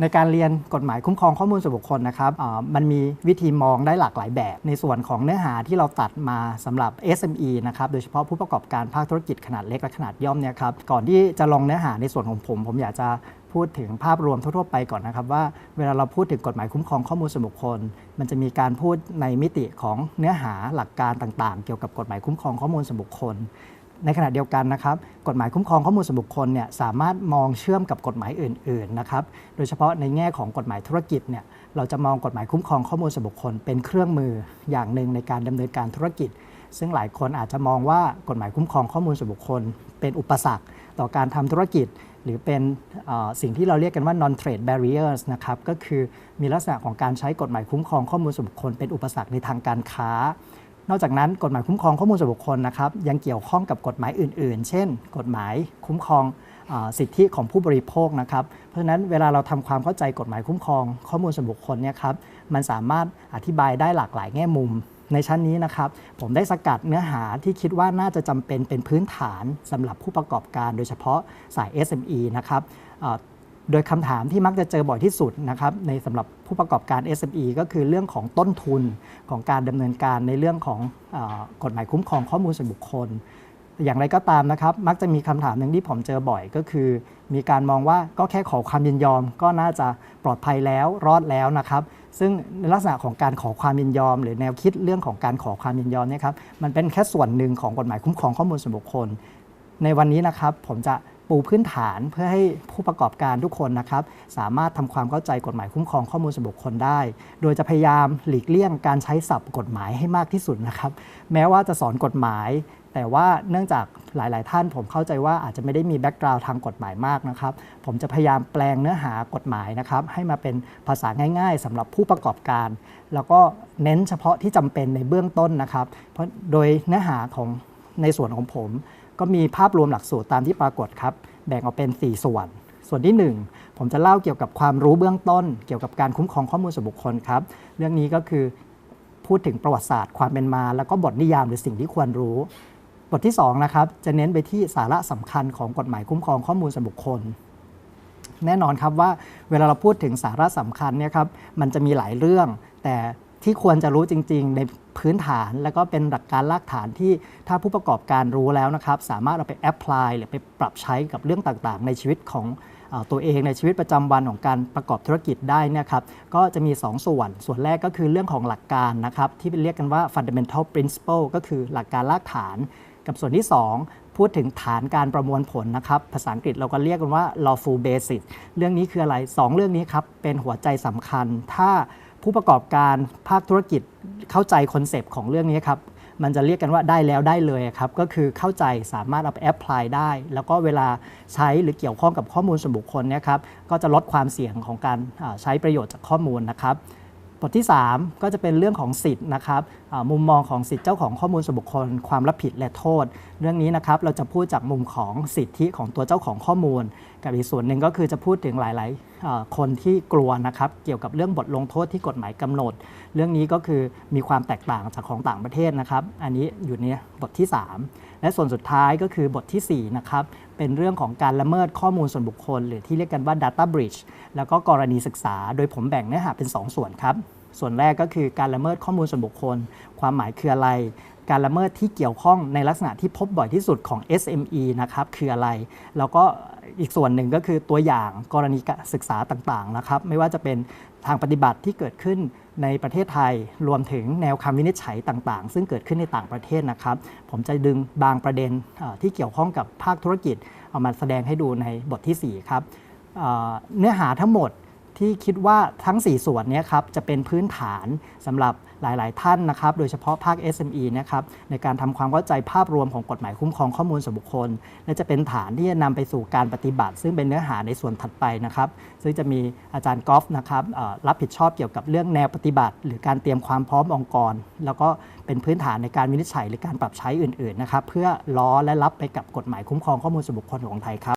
ในการเรียนกฎหมายคุ้มครองข้อมูลส่วนบุคคลนะครับมันมีวิธีมองได้หลากหลายแบบ ในส่วนของเนื้อหาที่เราตัดมาสำหรับ SME นะครับโดยเฉพาะผู้ประกอบการภาคธุรกิจขนาดเล็กและขนาดย่อมเนี่ยครับก่อนที่จะลงเนื้อหาในส่วนของผม ผมอยากจะพูดถึงภาพรวมทั่วๆไปก่อนนะครับว่าเวลาเราพูดถึงกฎหมายคุ้มครองข้อมูลส่วนบุคคล มันจะมีการพูดในมิติของเนื้อหาหลักการต่างๆ เกี่ยวกับกฎหมายคุ้มครองข้อมูลส่วนบุคคล ในขณะเดียวกันนะครับกฎหมายคุ้มครองข้อมูลส่วนบุคคลเนี่ยสามารถมองเชื่อมกับกฎหมายอื่นๆนะครับโดยเฉพาะในแง่ของกฎหมายธุรกิจเนี่ยเราจะมองกฎหมายคุ้มครองข้อมูลส่วนบุคคล เป็นเครื่องมืออย่างหนึ่งในการดำเนินการธุรกิจ ซึ่งหลายคนอาจจะมองว่ากฎหมายคุ้มครองข้อมูลส่วนบุคคล เป็นอุปสรรคต่อการทำธุรกิจ หรือเป็นสิ่งที่เราเรียกกันว่า non trade barriers นะครับก็คือมีลักษณะของการใช้กฎหมายคุ้มครองข้อมูลส่วนบุคคลเป็นอุปสรรคในทางการค้า นอกจากนั้นกฎหมายคุ้มครองข้อมูลส่วนบุคคลนะครับยังเกี่ยวข้องกับกฎหมายอื่น ๆ เช่น กฎหมายคุ้มครองอสิทธิของผู้บริโภคนะครับเพราะฉะนั้นเวลาเราทำความเข้าใจกฎหมายคุ้มครอง ข้อมูลส่วนบุคคลเนี่ยครับมันสามารถอธิบายได้หลากหลายแง่มุม ในชั้นนี้นะครับ ผมได้สกัดเนื้อหาที่คิดว่าน่าจะจำเป็นเป็นพื้นฐานสำหรับผู้ประกอบการ โดยเฉพาะสาย SME นะครับ โดยคำถามที่มักจะเจอบ่อยที่สุดนะครับในสำหรับผู้ประกอบการ SME ก็คือเรื่องของต้นทุนของการดำเนินการในเรื่องของอกฎหมายคุ้มครองข้อมูลส่วนบุคคล อย่างไรก็ตามนะครับมักจะมีคำถามหนึ่งที่ผมเจอบ่อยก็คือ มีการมองว่าก็แค่ขอความยินยอม ก็น่าจะปลอดภัยแล้วรอดแล้วนะครับ ซึ่งในลักษณะของการขอความยินยอม หรือแนวคิดเรื่องของการขอความยินยอมเนี่ยครับมันเป็นแค่ส่วนหนึ่งของกฎหมายคุ้มครองข้อมูลส่วนบุคคล ในวันนี้นะครับผมจะ ปูพื้นฐานเพื่อให้ผู้ประกอบการทุกคนนะครับ สามารถทำความเข้าใจกฎหมายคุ้มครองข้อมูลส่วนบุคคลได้ โดยจะพยายามหลีกเลี่ยงการใช้ศัพท์กฎหมายให้มากที่สุดนะครับ แม้ว่าจะสอนกฎหมาย แต่ว่าเนื่องจากหลาย ๆ ท่านผมเข้าใจว่าอาจจะไม่ได้มีแบ็กกราวด์ทางกฎหมายมากนะครับ ผมจะพยายามแปลงเนื้อหากฎหมายนะครับ ให้มาเป็นภาษาง่าย ๆสำหรับผู้ประกอบการ แล้วก็เน้นเฉพาะที่จำเป็นในเบื้องต้นนะครับ เพราะโดยเนื้อหาของในส่วนของผม ก็มีภาพรวมหลักสูตรตามที่ปรากฏครับ แบ่งออกเป็น 4 ส่วน ส่วนที่ 1 ผมจะเล่าเกี่ยวกับความรู้เบื้องต้น เกี่ยวกับการคุ้มครองข้อมูลส่วนบุคคลครับ เรื่องนี้ก็คือพูดถึงประวัติศาสตร์ความเป็นมา แล้วก็บทนิยามหรือสิ่งที่ควรรู้ บทที่2นะครับจะเน้นไปที่สาระสำคัญของกฎหมายคุ้มครองข้อมูลส่วนบุคคล แน่นอนครับว่าเวลาเราพูดถึงสาระสำคัญเนี่ยครับมันจะมีหลายเรื่อง แต่ ที่ควรจะรู้จริง ๆ ในพื้นฐาน แล้วก็เป็นหลักการรากฐานที่ถ้าผู้ประกอบการรู้แล้วนะครับ สามารถเอาไปแอพพลายหรือไปปรับใช้กับเรื่องต่างๆ ในชีวิตของตัวเองในชีวิตประจำวันของการประกอบธุรกิจได้นยครับก็จะมี 2 ส่วน ส่วนแรกก็คือเรื่องของหลักการนะครับ ที่เรียกกันว่า fundamental principle ก็คือหลักการรากฐาน กับส่วนที่ 2 พูดถึงฐานการประมวลผลนะครับ ภาษาอังกฤษเราก็เรียกกันว่า lawful basis เรื่องนี้คืออะไร 2 เรื่องนี้ครับ เป็นหัวใจสำคัญถ้า ผู้ประกอบการภาคธุรกิจเข้าใจคอนเซปต์ของเรื่องนี้ครับมันจะเรียกกันว่าได้แล้วได้เลยครับ ก็คือเข้าใจสามารถเอาไปแอพพลายได้ แล้วก็เวลาใช้หรือเกี่ยวข้องกับข้อมูลส่วนบุคคลเนี่ยครับก็จะลดความเสี่ยงของการใช้ประโยชน์จากข้อมูลนะครับบทที่ 3 ก็จะเป็นเรื่องของสิทธิ์นะครับ มุมมองของสิทธิเจ้าของข้อมูลส่วนบุคคล ความรับผิดและโทษ เรื่องนี้นะครับเราจะพูดจากมุมของสิทธิของตัวเจ้าของข้อมูล กับอีกส่วนหนึ่งก็คือจะพูดถึงหลาย ๆ คนที่กลัวนะครับเกี่ยวกับเรื่องบทลงโทษที่กฎหมายกำหนด เรื่องนี้ก็คือมีความแตกต่างจากของต่างประเทศนะครับ อันนี้อยู่ในบทที่ 3 และส่วนสุดท้ายก็คือบทที่4นะครับเป็นเรื่องของการละเมิดข้อมูลส่วนบุคคล หรือที่เรียกกันว่า data breach แล้วก็กรณีศึกษา โดยผมแบ่งเนื้อหาเป็น 2 ส่วนครับ ส่วนแรกก็คือการละเมิดข้อมูลส่วนบุคคล ความหมายคืออะไร การละเมิดที่เกี่ยวข้องในลักษณะที่พบบ่อยที่สุดของ SME นะครับคืออะไร แล้วก็อีกส่วนหนึ่งก็คือตัวอย่างกรณีศึกษาต่างๆนะครับ ไม่ว่าจะเป็นทางปฏิบัติที่เกิดขึ้นในประเทศไทยรวมถึงแนวคำวินิจฉัยต่างๆ ซึ่งเกิดขึ้นในต่างประเทศนะครับ ผมจะดึงบางประเด็นที่เกี่ยวข้องกับภาคธุรกิจ เอามาแสดงให้ดูในบททีสี่4 ครับเนื้อหาทั้งหมด ที่คิดว่าทั้ง 4 ส่วนนี้ครับจะเป็นพื้นฐานสำหรับหลาย ๆ ท่านนะครับ โดยเฉพาะภาค SME นะครับในการทำความเข้าใจภาพรวมของกฎหมายคุ้มครองข้อมูลส่วนบุคคล และจะเป็นฐานที่จะนำไปสู่การปฏิบัติ ซึ่งเป็นเนื้อหาในส่วนถัดไปนะครับ ซึ่งจะมีอาจารย์กอล์ฟนะครับรับผิดชอบเกี่ยวกับเรื่องแนวปฏิบัติ หรือการเตรียมความพร้อมองค์กร แล้วก็เป็นพื้นฐานในการวินิจฉัย หรือการปรับใช้อื่น ๆ นะครับ เพื่อล้อและรับไปกับกฎหมายคุ้มครองข้อมูลส่วนบุคคลของไทยครับ